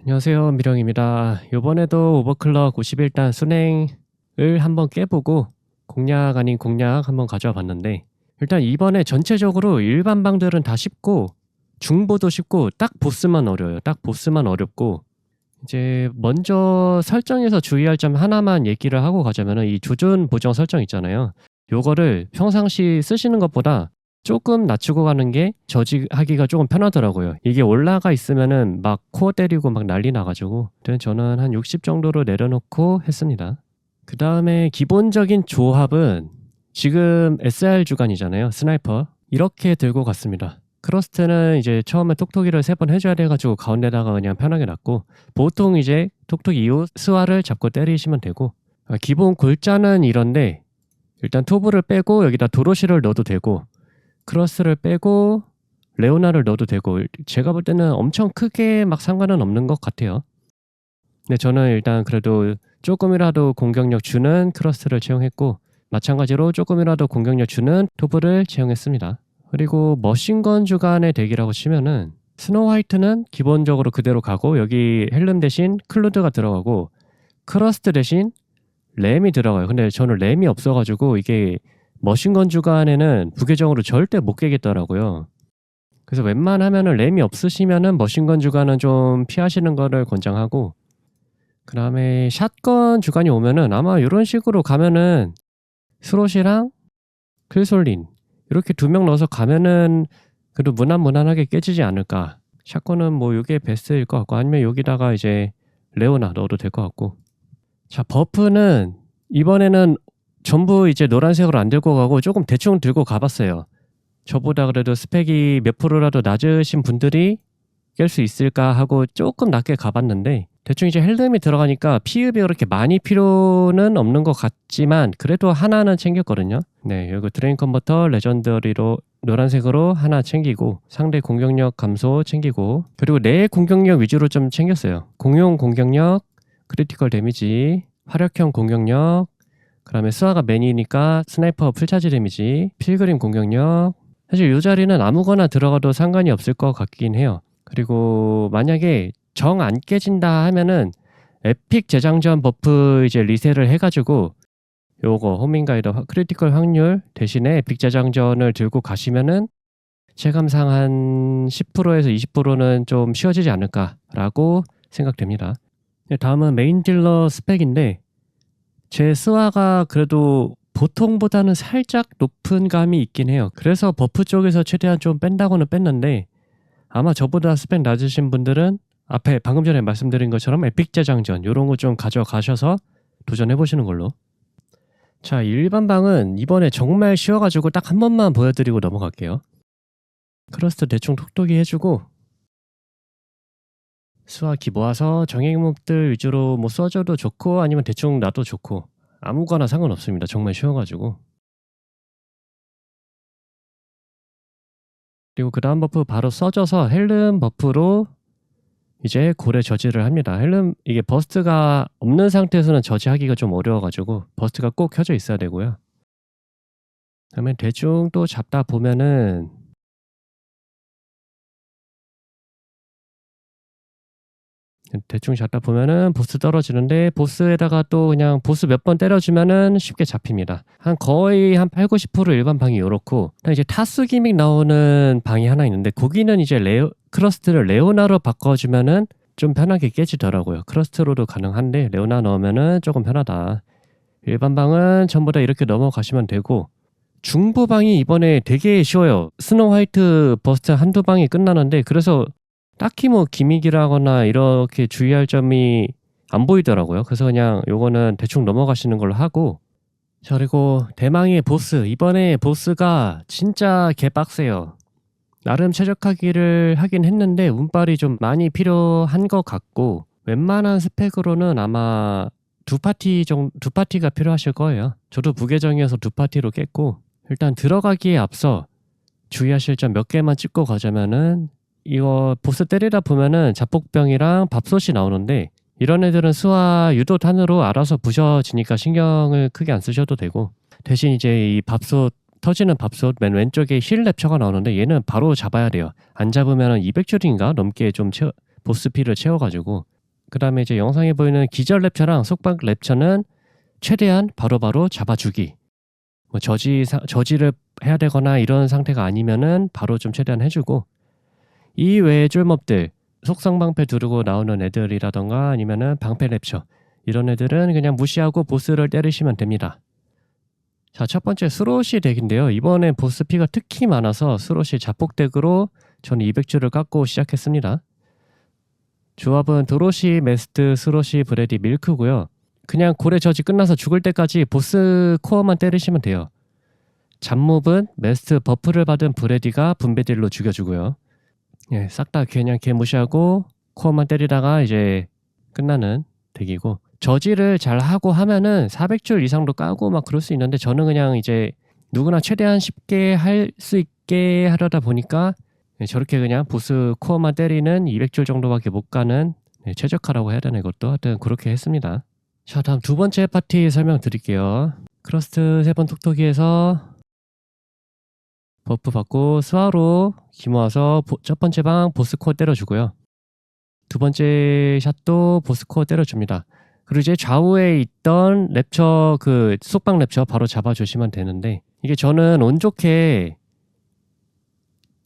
안녕하세요. 미령입니다. 요번에도 오버클럭 51단 순행을 한번 깨보고 공략 아닌 공략 한번 가져와 봤는데 일단 이번에 전체적으로 일반 방들은 다 쉽고 중보도 쉽고 딱 보스만 어려워요. 딱 보스만 어렵고 이제 먼저 설정에서 주의할 점 하나만 얘기를 하고 가자면은 이 조준 보정 설정 있잖아요. 요거를 평상시 쓰시는 것보다 조금 낮추고 가는 게 저지하기가 조금 편하더라고요. 이게 올라가 있으면은 막 코어 때리고 막 난리 나가지고 저는 한 60 정도로 내려놓고 했습니다. 그 다음에 기본적인 조합은 지금 SR 주간이잖아요. 스나이퍼 이렇게 들고 갔습니다. 크러스트는 이제 처음에 톡톡이를 세 번 해줘야 돼가지고 가운데다가 그냥 편하게 놨고 보통 이제 톡톡 이후 스와를 잡고 때리시면 되고 아, 기본 골자는 이런데 일단 토브를 빼고 여기다 도로시를 넣어도 되고 크로스를 빼고 레오나를 넣어도 되고 제가 볼 때는 엄청 크게 막 상관은 없는 것 같아요. 근데 저는 일단 그래도 조금이라도 공격력 주는 크로스를 채용했고 마찬가지로 조금이라도 공격력 주는 토브를 채용했습니다. 그리고 머신건 주간의 대기라고 치면은 스노우 화이트는 기본적으로 그대로 가고 여기 헬름 대신 클루드가 들어가고 크러스트 대신 램이 들어가요. 근데 저는 램이 없어가지고 이게 머신건 주간에는 부계정으로 절대 못 깨겠더라고요. 그래서 웬만하면은 램이 없으시면은 머신건 주간은 좀 피하시는 거를 권장하고 그 다음에 샷건 주간이 오면은 아마 이런 식으로 가면은 스롯이랑 클솔린 이렇게 두 명 넣어서 가면은 그래도 무난 무난하게 깨지지 않을까. 샷건은 뭐 이게 베스트일 것 같고 아니면 여기다가 이제 레오나 넣어도 될 것 같고. 자 버프는 이번에는 전부 이제 노란색으로 안 들고 가고 조금 대충 들고 가봤어요. 저보다 그래도 스펙이 몇 프로라도 낮으신 분들이 깰 수 있을까 하고 조금 낮게 가봤는데 대충 이제 헬름이 들어가니까 피읍이 그렇게 많이 필요는 없는 것 같지만 그래도 하나는 챙겼거든요. 네, 여기 드레인 컨버터 레전더리로 노란색으로 하나 챙기고 상대 공격력 감소 챙기고 그리고 내 공격력 위주로 좀 챙겼어요. 공용 공격력, 크리티컬 데미지, 화력형 공격력, 그 다음에 스와가 맨이니까 스나이퍼 풀차지 데미지, 필그림 공격력. 사실 이 자리는 아무거나 들어가도 상관이 없을 것 같긴 해요. 그리고 만약에 정 안 깨진다 하면은 에픽 재장전 버프 이제 리셋을 해가지고 요거 호밍가이드 크리티컬 확률 대신에 에픽 재장전을 들고 가시면은 체감상 한 10%에서 20%는 좀 쉬워지지 않을까라고 생각됩니다. 네, 다음은 메인 딜러 스펙인데 제 스와가 그래도 보통보다는 살짝 높은 감이 있긴 해요. 그래서 버프 쪽에서 최대한 좀 뺀다고는 뺐는데 아마 저보다 스펙 낮으신 분들은 앞에 방금 전에 말씀드린 것처럼 에픽 재장전 이런 거 좀 가져가셔서 도전해 보시는 걸로. 자, 일반 방은 이번에 정말 쉬워가지고 딱 한 번만 보여드리고 넘어갈게요. 크러스트 대충 톡톡이 해주고 수화기 모아서 정액목들 위주로 뭐 써줘도 좋고 아니면 대충 놔도 좋고 아무거나 상관없습니다. 정말 쉬워가지고. 그리고 그 다음 버프 바로 써줘서 헬름 버프로 이제 고래 저지를 합니다. 헬름 이게 버스트가 없는 상태에서는 저지하기가 좀 어려워가지고 버스트가 꼭 켜져 있어야 되고요. 그다음에 대충 또 잡다 보면은 대충 잡다 보면은 보스 떨어지는데 보스에다가 또 그냥 보스 몇 번 때려주면은 쉽게 잡힙니다. 한 거의 한 8, 90% 일반 방이 이렇고 이제 타수 기믹 나오는 방이 하나 있는데 거기는 이제 레오 크러스트를 레오나로 바꿔주면은 좀 편하게 깨지더라고요. 크러스트로도 가능한데 레오나 넣으면은 조금 편하다. 일반 방은 전부 다 이렇게 넘어가시면 되고 중부 방이 이번에 되게 쉬워요. 스노우 화이트 버스트 한두 방이 끝나는데 그래서 딱히 뭐 기믹이라거나 이렇게 주의할 점이 안 보이더라고요. 그래서 그냥 요거는 대충 넘어가시는 걸로 하고 자 그리고 대망의 보스 이번에 보스가 진짜 개빡세요. 나름 최적화기를 하긴 했는데 운빨이 좀 많이 필요한 것 같고 웬만한 스펙으로는 아마 두 파티 정, 두 파티가 필요하실 거예요. 저도 부계정이어서 두 파티로 깼고 일단 들어가기에 앞서 주의하실 점 몇 개만 찍고 가자면은 이거 보스 때리다 보면은 자폭병이랑 밥솥이 나오는데 이런 애들은 수화 유도탄으로 알아서 부셔지니까 신경을 크게 안 쓰셔도 되고 대신 이제 이 밥솥 터지는 밥솥 맨 왼쪽에 힐 랩처가 나오는데 얘는 바로 잡아야 돼요. 안 잡으면 200줄인가 넘게 좀 채워, 보스 피를 채워가지고. 그 다음에 이제 영상에 보이는 기절 랩처랑 속박 랩처는 최대한 바로바로 잡아주기. 뭐 저지 사- 저지를 해야 되거나 이런 상태가 아니면은 바로 좀 최대한 해주고 이 외의 쫄몹들 속성 방패 두르고 나오는 애들이라던가 아니면은 방패 랩처 이런 애들은 그냥 무시하고 보스를 때리시면 됩니다. 자, 첫 번째 스로시 덱인데요. 이번에 보스 피가 특히 많아서 스로시 자폭 덱으로 저는 200주를 깎고 시작했습니다. 조합은 도로시, 메스트, 스로시, 브레디, 밀크고요. 그냥 고래 저지 끝나서 죽을 때까지 보스 코어만 때리시면 돼요. 잡몹은 메스트 버프를 받은 브레디가 분배딜로 죽여주고요. 예, 싹 다 그냥 개 무시하고 코어만 때리다가 이제 끝나는 덱이고 저지를 잘 하고 하면은 400줄 이상도 까고 막 그럴 수 있는데 저는 그냥 이제 누구나 최대한 쉽게 할 수 있게 하려다 보니까 예, 저렇게 그냥 보스 코어만 때리는 200줄 정도밖에 못 가는 예, 최적화라고 해야 되나 이것도 하여튼 그렇게 했습니다. 자 다음 두 번째 파티 설명드릴게요. 크러스트 세번 톡톡이에서 버프 받고 스와로 보- 첫 번째 방 보스 코어 때려주고요. 두 번째 샷도 보스 코어 때려줍니다. 그리고 이제 좌우에 있던 랩처 그 속박 랩처 바로 잡아주시면 되는데 이게 저는 운 좋게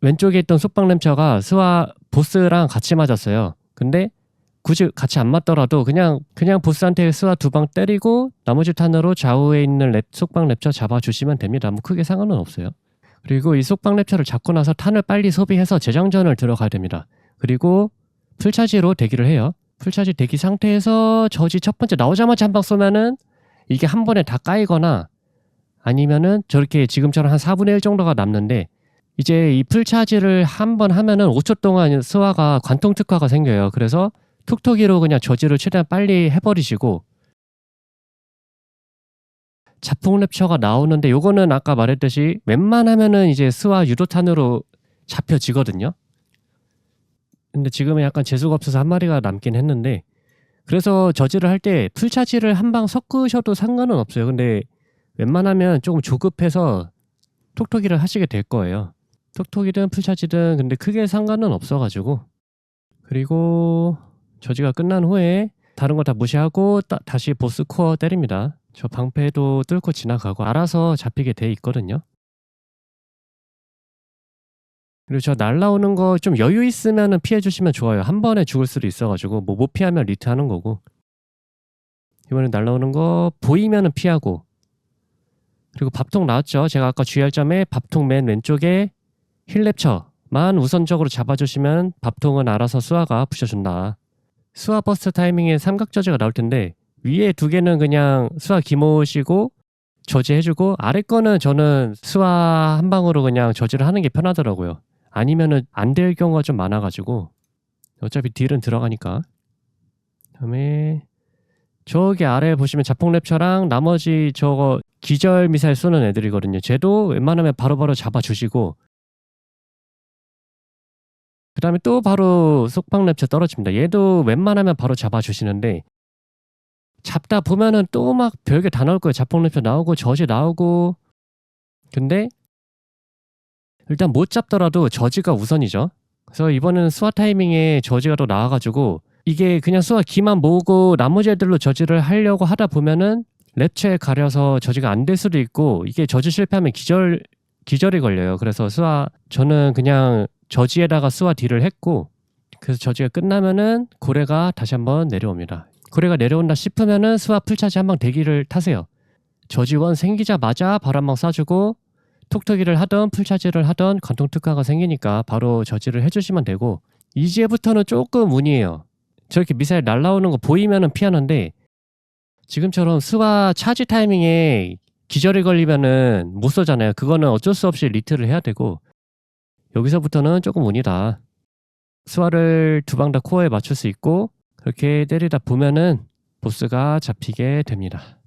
왼쪽에 있던 속박 랩처가 스와 보스랑 같이 맞았어요. 근데 굳이 같이 안 맞더라도 그냥 그냥 보스한테 스와 두 방 때리고 나머지 탄으로 좌우에 있는 랩, 속박 랩처 잡아주시면 됩니다. 뭐 크게 상관은 없어요. 그리고 이 속박 랩처를 잡고 나서 탄을 빨리 소비해서 재장전을 들어가야 됩니다. 그리고 풀차지로 대기를 해요. 풀차지 대기 상태에서 저지 첫 번째 나오자마자 한 방 쏘면은 이게 한 번에 다 까이거나 아니면은 저렇게 지금처럼 한 4분의 1 정도가 남는데 이제 이 풀차지를 한 번 하면은 5초 동안 스와가 관통 특화가 생겨요. 그래서 툭툭이로 그냥 저지를 최대한 빨리 해버리시고 자폭 랩처가 나오는데 요거는 아까 말했듯이 웬만하면은 이제 스와 유도탄으로 잡혀지거든요. 근데 지금은 약간 재수가 없어서 한 마리가 남긴 했는데 그래서 저지를 할 때 풀차지를 한 방 섞으셔도 상관은 없어요. 근데 웬만하면 조금 조급해서 톡톡이를 하시게 될 거예요. 톡톡이든 풀차지든 근데 크게 상관은 없어가지고 그리고 저지가 끝난 후에 다른 거 다 무시하고 따- 다시 보스 코어 때립니다. 저 방패도 뚫고 지나가고 알아서 잡히게 돼 있거든요. 그리고 저 날라오는 거 좀 여유 있으면 피해 주시면 좋아요. 한 번에 죽을 수도 있어가지고 뭐 못 피하면 리트하는 거고 이번에 날라오는 거 보이면은 피하고 그리고 밥통 나왔죠. 제가 아까 주의할 점에 밥통 맨 왼쪽에 힐랩처만 우선적으로 잡아주시면 밥통은 알아서 수화가 부셔준다. 수화 버스트 타이밍에 삼각 저지가 나올 텐데 위에 두 개는 그냥 수화 기모시고 저지해주고 아래 거는 저는 수화 한 방으로 그냥 저지를 하는 게 편하더라고요. 아니면은 안 될 경우가 좀 많아가지고 어차피 딜은 들어가니까. 그다음에 저기 아래 보시면 자폭 랩처랑 나머지 저거 기절 미사일 쏘는 애들이거든요. 쟤도 웬만하면 바로바로 잡아주시고 그 다음에 또 바로 속박 랩처 떨어집니다. 얘도 웬만하면 바로 잡아주시는데 잡다 보면은 또 막 별게 다 나올 거예요. 자폭 랩처 나오고 저지 나오고 근데 일단 못 잡더라도 저지가 우선이죠. 그래서 이번에는 수화 타이밍에 저지가 또 나와가지고 이게 그냥 수화 기만 모으고 나머지 애들로 저지를 하려고 하다 보면은 랩체에 가려서 저지가 안 될 수도 있고 이게 저지 실패하면 기절 기절이 걸려요. 그래서 수화 저는 그냥 저지에다가 수화 딜을 했고 그래서 저지가 끝나면은 고래가 다시 한번 내려옵니다. 고래가 내려온다 싶으면은 수화 풀차지 한방 대기를 타세요. 저지원 생기자마자 방 쏴주고 톡톡이를 하던 풀차지를 하던 관통 특화가 생기니까 바로 저지를 해주시면 되고 이제부터는 조금 운이에요. 저렇게 미사일 날라오는 거 보이면은 피하는데 지금처럼 스와 차지 타이밍에 기절이 걸리면은 못 쏘잖아요. 그거는 어쩔 수 없이 리트를 해야 되고 여기서부터는 조금 운이다. 스와를 두 방 다 코어에 맞출 수 있고 그렇게 때리다 보면은 보스가 잡히게 됩니다.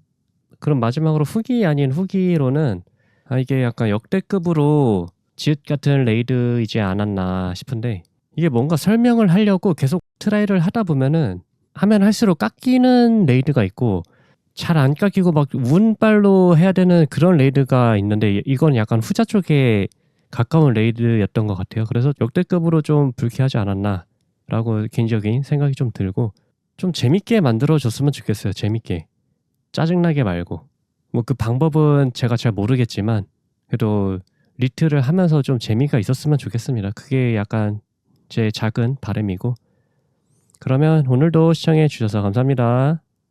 그럼 마지막으로 후기 아닌 후기로는 아 이게 약간 역대급으로 지읒 같은 레이드이지 않았나 싶은데 이게 뭔가 설명을 하려고 계속 트라이를 하다 보면은 하면 할수록 깎이는 레이드가 있고 잘 안 깎이고 막 운빨로 해야 되는 그런 레이드가 있는데 이건 약간 후자 쪽에 가까운 레이드였던 것 같아요. 그래서 역대급으로 좀 불쾌하지 않았나 라고 개인적인 생각이 좀 들고 좀 재밌게 만들어 줬으면 좋겠어요. 재밌게. 짜증나게 말고. 뭐 그 방법은 제가 잘 모르겠지만 그래도 리트를 하면서 좀 재미가 있었으면 좋겠습니다. 그게 약간 제 작은 바람이고. 그러면 오늘도 시청해 주셔서 감사합니다.